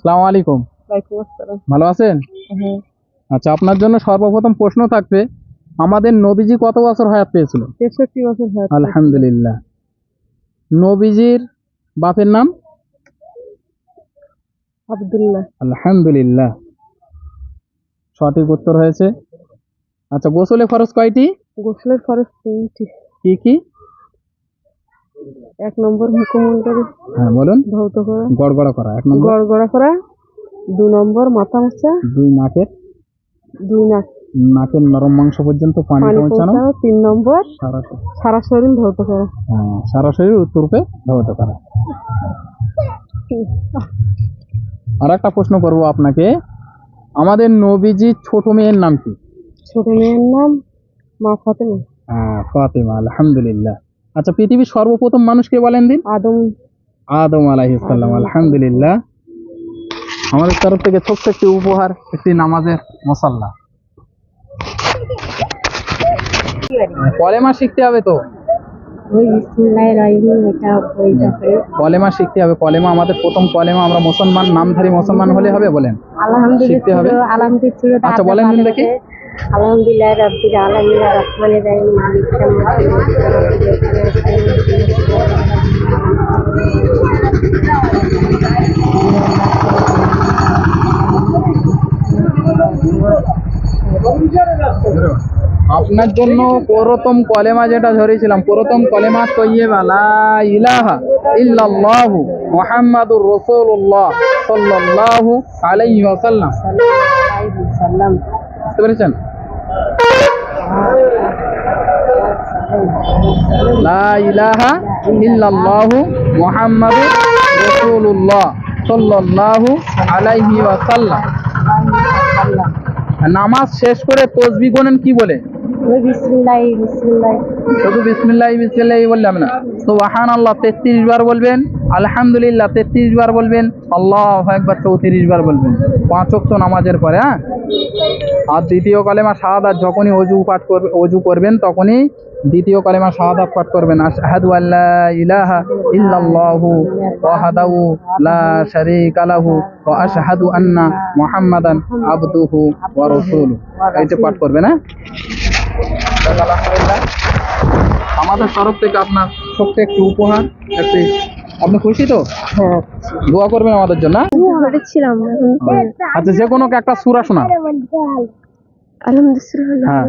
সালাম আলাইকুম। ভালো আছেন? আচ্ছা আপনার জন্য সর্বপ্রথম প্রশ্ন থাকবে আমাদের নবীজি কত বছর হায়াত পেয়েছিল? তেষট্টি বছর হয় আলহামদুলিল্লাহ। নবীজির বাপের নাম? আবদুল্লাহ। আলহামদুলিল্লাহ। সঠিক উত্তর হয়েছে। আচ্ছা গোসলে খরচ কয়টি? গোসলের খরচ তিনটি। কি কি? এক নম্বর মুখমণ্ডল হ্যাঁ বলুন। ধৌত করা। গড়গড়া করা এক নম্বর। গড়গড়া করা। দু নম্বর মাথা মোছা। দুই নাকের। দুই নাক। নাকের নরম মাংস পর্যন্ত পানি পৌঁছানো। তিন নম্বর। সারা শরীর। ধৌত করা। হ্যাঁ সারা শরীর উত্তরূপে ধৌত করা। আর একটা প্রশ্ন করব আপনাকে। আমাদের নবীজির ছোট মেয়ের নাম কি? ছোট মেয়ের নাম মা ফাতেমা। হ্যাঁ ফাতেমা আলহামদুলিল্লাহ। আচ্ছা পৃথিবীর সর্বপ্রথম মানুষকে বলেন দিন? আদম। আদম আলাইহিসসালাম আলহামদুলিল্লাহ। আমাদের তরফ থেকে ছোট্ট একটি উপহার একটি নামাজের মশাল্লা। কলেমা শিখতে হবে তো? কলেমা শিখতে হবে। কলেমা আমাদের প্রথম কলেমা আমরা মুসলমান নামধারী মুসলমান হলে হবে বলেন? শিখতে হবে। আচ্ছা, বলেন দেখি। আলহামদুলিল্লাহ রাব্বিল আলামিন রহমানির রহিম মালিক আপনার জন্য প্রথম কলেমা যেটা ধরেছিলাম, প্রথম কলেমা তৈয়বা, লা ইলাহা ইল্লাল্লাহু মুহাম্মাদুর বুঝতে পেরেছেন? আলাইহি ওয়াসাল্লাম। নামাজ শেষ করে তসবি গোনেন কি বলে? শুধু বিসমিল্লাহ বিসমিল্লাহ বললাম না। সুবাহান আল্লাহ তেত্রিশ বার বলবেন আলহামদুলিল্লাহ তেত্রিশ বার বলবেন আল্লাহ একবার চৌত্রিশ বার বলবেন। পাঁচ তো নামাজের পরে হ্যাঁ? আর দ্বিতীয় কালেমা আর যখনই অজু পাঠ করবে অজু করবেন তখনই দ্বিতীয় কালেমা শাহাদাত পাঠ করবেন আশহাদু আল্লা ইলাহা ইল্লাল্লাহু ওয়াহদাহু লা শারীকা লাহু ওয়া আশহাদু আন্না মুহাম্মাদান আবদুহু ওয়া রাসূলুহু। এইটা পাঠ করবেন হ্যাঁ? আমাদের তরফ থেকে আপনার ছোট্ট একটি উপহার একটি আপনি খুশি তো? হ্যাঁ। দোয়া করবেন আমাদের জন্য হ্যাঁ? আচ্ছা যে কোনো একটা সুরা শোনা আলহামদুলিল্লাহ। হ্যাঁ।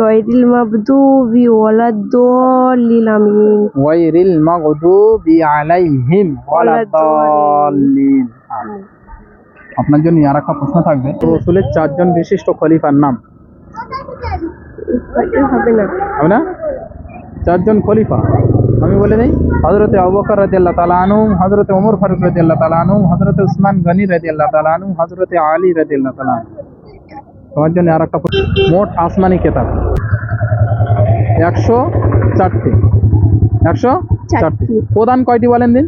غير المغضوب ولا الضالين آمين ওয়াইরিল মাগদুবি আলাইহিম ওয়ালাদ-দাল্লিন আপনার জন্য আর একটা প্রশ্ন থাকবে রসুলের চারজন বিশিষ্ট খলিফার নাম হবে না হবে না চারজন খলিফা আমি বলে দিই হজরতে আবুবকর রাদিয়াল্লাহু তাআলা আনহু হজরতে ওমর ফারুক রাদিয়াল্লাহু তাআলা আনহু হজরতে উসমান গনি রাদিয়াল্লাহু তাআলা আনহু হজরতে আলী রাদিয়াল্লাহু তাআলা আনহু তোমার জন্য আর একটা মোট আসমানি কেতাব। একশো চারটি। একশো চারটি। প্রধান কয়টি বলেন দিন?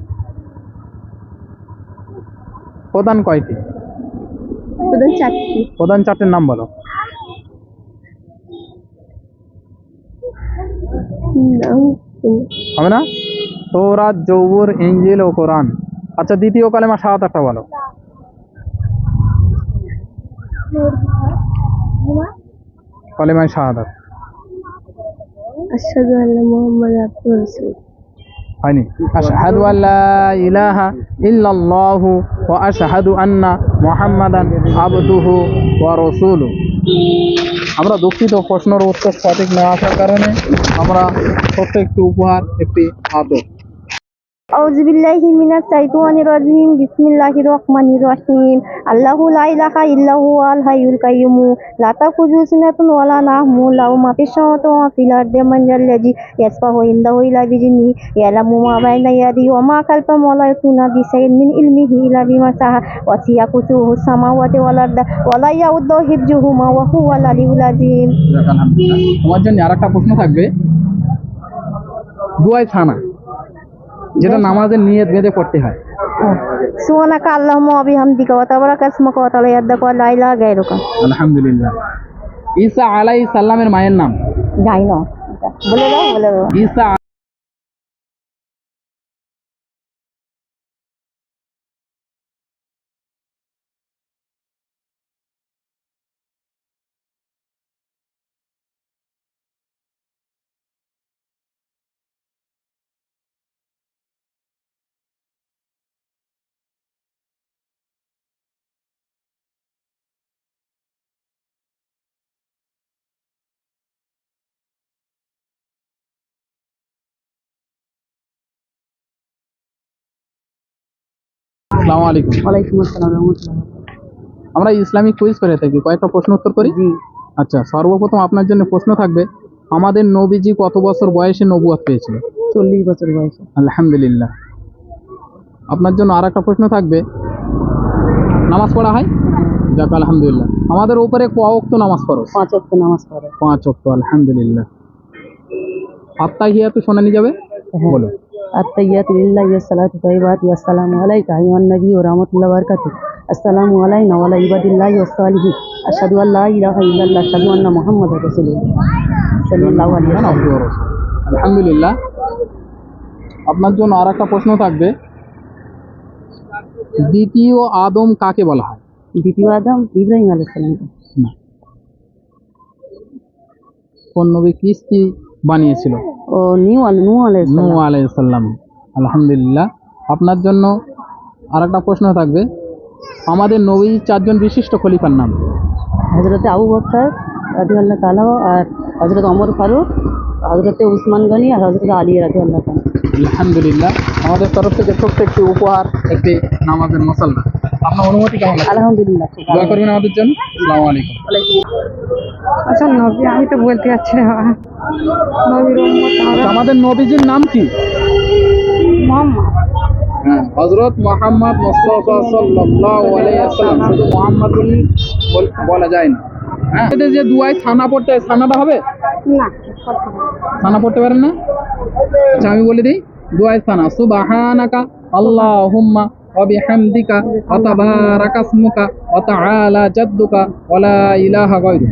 প্রধান কয়টি? প্রধান চারটি। প্রধান চারটির নাম বলো। হবে না? তৌরাত জৌবুর ইঞ্জিল ও কোরআন। আচ্ছা দ্বিতীয় কালেমা সাত একটা বলো। কালেমায় শাহাদাত আশহাদু মুহাম্মাদ ওয়া রাসূলুহু। হয়নি? আশহাদু আল্লা ইলাহা ইল্লাল্লাহু ওয়া আশহাদু আন্না মুহাম্মাদান আবদুহু ওয়া রাসূলুহু। আমরা দুঃখিত প্রশ্নের উত্তর সঠিক না আসার কারণে আমরা ছোট্ট একটি উপহার একটি আদর। أعوذ بالله من الشيطان الرجيم بسم الله الرحمن الرحيم الله لا إله إلا هو الحي القيوم لا تأخذه سنة ولا نوم له ما في السماوات وما في الأرض من ذا الذي يشفع عنده إلا بإذنه يعلم ما بين يديه وما خلفهم ولا يحيطون بشيء من علمه إلا بما شاء وسع كرسيه السماوات والأرض ولا يؤوده حفظهما وهو العلي العظيم যাক, আলহামদুলিল্লাহ। তোমার জন্য আর একটা প্রশ্ন থাকবে দুয়াই ছানা যেটা নামাজের নিয়ত বেঁধে পড়তে হয়। সুবহানাকা আল্লাহুম্মা ওয়া বিহামদিকা ওয়া তাবারাকা ওয়া তাআলা ইয়াদাকা ওয়া লা ইলাহা গায়রুকা। আলহামদুলিল্লাহ। ঈসা আলাইহিস সালামের মায়ের নাম? জানি না। বলে দাও বলে দাও। ঈসা আসসালামু আলাইকুম। ওয়ালাইকুম আসসালাম রহমতুল্লাহ। আমরা ইসলামিক কুইজ করে থাকি। কয়েকটা প্রশ্ন উত্তর করি? আচ্ছা সর্বপ্রথম আপনার জন্য প্রশ্ন থাকবে আমাদের নবীজি কত বছর বয়সে নবুয়াত পেয়েছিল চল্লিশ বছর বয়সে। আলহামদুলিল্লাহ। আপনার জন্য আর একটা প্রশ্ন থাকবে। নামাজ পড়া হয়? যাক আলহামদুলিল্লাহ। আমাদের উপরে ক নামাজ পড়ো পাঁচ অক্ট নামাজ পড়ো। পাঁচ ওয়াক্ত আলহামদুলিল্লাহ। আত্মাহিয়াতু শোনানি যাবে? বলো। আত্মাইয়াত লিল্লাহ ইয়াসালাত তাইবাত ইয়াসালামু আলাইকা আইয়ান নবী ও রাহমাতুল্লাহি ওয়া বারাকাতুহু আসসালামু আলাইনা ওয়া আলা ইবাদিল্লাহি ওয়াস সালিহিন আশহাদু আল্লা ইলাহা ইল্লাল্লাহ আশহাদু আন্না মুহাম্মাদার রাসূলুল্লাহ সাল্লাল্লাহু আলাইহি ওয়া সাল্লাম আলহামদুলিল্লাহ। আপনার জন্য আরেকটা প্রশ্ন থাকবে। দ্বিতীয় আদম কাকে বলা হয়? দ্বিতীয় আদম ইব্রাহিম আলাইহিস সালাম। না। কোন নবী কৃষ্টি বানিয়েছিল। ও নিউ আলাইসাল্লাম আলহামদুলিল্লাহ। আপনার জন্য আর একটা প্রশ্ন থাকবে। আমাদের নবী চারজন বিশিষ্ট খলিফার নাম। হজরত আবু তাআলা আর হজরত ওমর ফারুক হজরত উসমান গনি আর হজরত আলী রাদিয়াল্লাহু তাআলা। আলহামদুলিল্লাহ। আমাদের তরফ থেকে ছোট্ট একটি উপহার একটি নামাজের মশাল্লা আপনার অনুমতি কেমন আলহামদুলিল্লাহ দোয়া করবেন আমাদের জন্য। আসসালামু আলাইকুম। আচ্ছা নবী আমি তো বলতে যাচ্ছি না নবীর আচ্ছা, আমাদের নবীজির নাম কি? মোহাম্মদ। হ্যাঁ হজরত মোহাম্মদ মোস্তফা সাল্লাল্লাহু আলাইহি ওয়াসাল্লাম শুধু মোহাম্মদ বলে যায় না। হ্যাঁ যে থানা পড়তে হয় থানাটা হবে? না থানা পড়তে পারেন না? আচ্ছা আমি বলে দিই দুয়াই থানা সুবহানাকা আল্লাহুম্মা ইসমুকা ওয়া তাআলা জাদ্দুকা ওয়া লা ইলাহা গায়রুক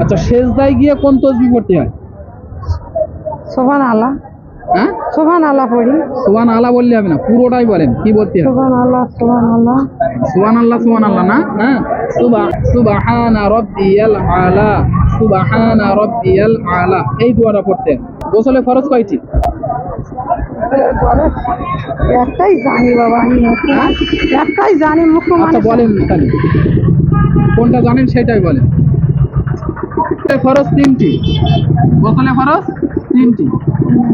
আচ্ছা সেজদায় গিয়ে কোন তসবিহ পড়তে হয়? সোহান আল্লাহ হ্যাঁ? সোহান আল্লাহ পড়ি। সুবহান আল্লাহ বললে হবে না পুরোটাই বলেন কি বলতে হয়? সোহান আল্লাহ সোহান আল্লাহ সুবহান আল্লাহ সুবহান আল্লাহ না? হ্যাঁ? সুবাহ সুবহানা রাব্বিয়াল আলা সুবহানা রাব্বিয়াল আলা। এই দোয়াটা পড়তে হয়। গোসলে ফরজ কয়টি? একটাই জানি বাবা? একটাই জানি মুখ্য আচ্ছা বলেন তাহলে। কোনটা জানেন সেটাই বলেন। ফরজ তিনটি। গোসলে ফরজ তিনটি।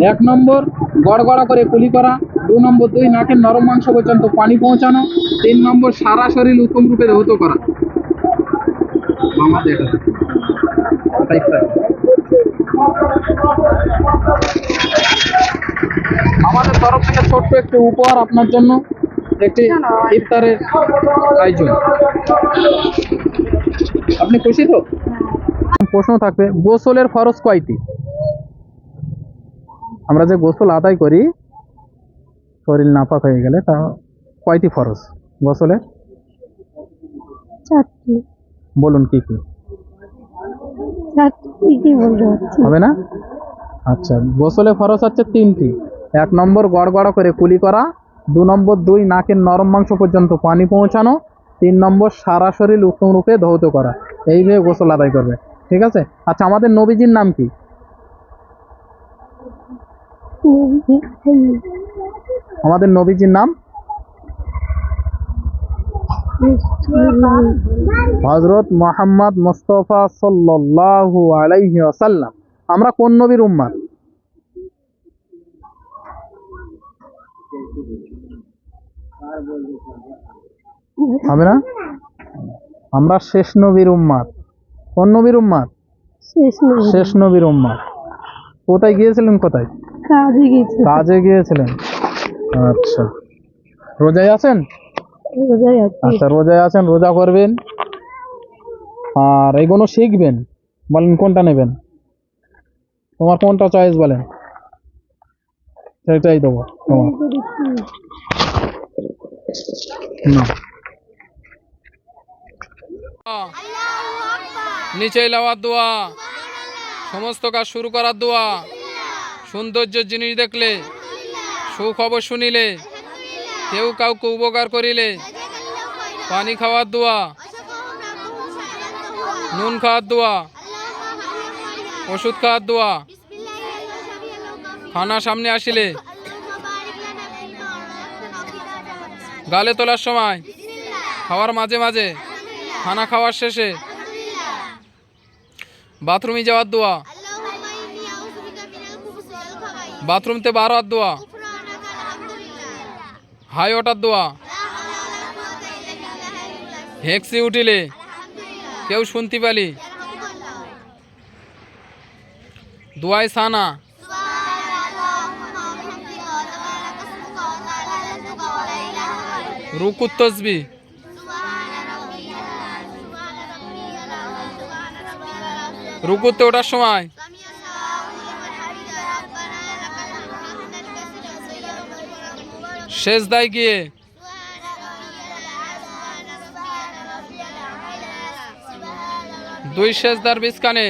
এক নম্বর, গড়গড়া করে কুলি করা। দু নম্বর, দুই নাকের নরম মাংস পর্যন্ত পানি পৌঁছানো। তিন নম্বর, সারা শরীর উত্তম রূপে ধৌত করা। আমাদের এটা। আমাদের তরফ থেকে ছোট্ট একটি উপহার আপনার জন্য একটি ইফতারের আয়োজন। আপনি খুশি তো? প্রশ্ন থাকবে গোসলের ফরজ কয়টি? আমরা যে গোসল আদায় করি শরীর নাপাক হয়ে গেলে তা কয়টি ফরজ গোসলের চারটি। বলুন কি কি? চারটি কি হচ্ছে হবে না? আচ্ছা গোসলে ফরজ হচ্ছে তিনটি। এক নম্বর গড়গড়া করে কুলি করা, দু নম্বর দুই নাকের নরম মাংস পর্যন্ত পানি পৌঁছানো, তিন নম্বর সারা শরীর উত্তম রূপে ধৌত করা। এইভাবে গোসল আদায় করবে। ঠিক আছে? আচ্ছা আমাদের নবীজির নাম কি? আমাদের নবীজির নাম? হজরত মোহাম্মদ মুস্তফা সাল্লাল্লাহু আলাইহি ওয়াসাল্লাম। আমরা কোন নবীর উম্মাদ? না আমরা শেষ নবীর উম্মাদ। কোন নবীর উম্মাদ? শেষ নবীর উম্মাদ। কোথায় গিয়েছিলেন কোথায়? কাজে গেছে কাজে গিয়েছিলেন? আচ্ছা। রোজায় আছেন? রোজায় আছে। আচ্ছা রোজায় আছেন রোজা করবেন? আর এগুলো শিখবেন? বলেন কোনটা নেবেন? তোমার কোনটা চয়েস বলেন? সেটাই দেবো তোমার। নিচে লাওয়ার দোয়া, সমস্ত কাজ শুরু করার দোয়া সৌন্দর্যের জিনিস দেখলে, সুখবর শুনিলে, কেউ কাউকে উপকার করিলে, পানি খাওয়ার দোয়া, নুন খাওয়ার দোয়া, ওষুধ খাওয়ার দোয়া খানা সামনে আসিলে। গালে তোলার সময়। খাওয়ার মাঝে মাঝে। খানা খাওয়ার শেষে। বাথরুমে যাওয়ার দোয়া। বাথরুমতে বার হওয়ার দোয়া। হাই ওঠার দোয়া। হেক্সি উঠিলে। কেউ শুনতে পালি। দোয়াই সানা। রুকুত তসবি। রুকুতে ওঠার সময়। শেষ দায় গিয়ে। দুই শেষ দার বিস্কানে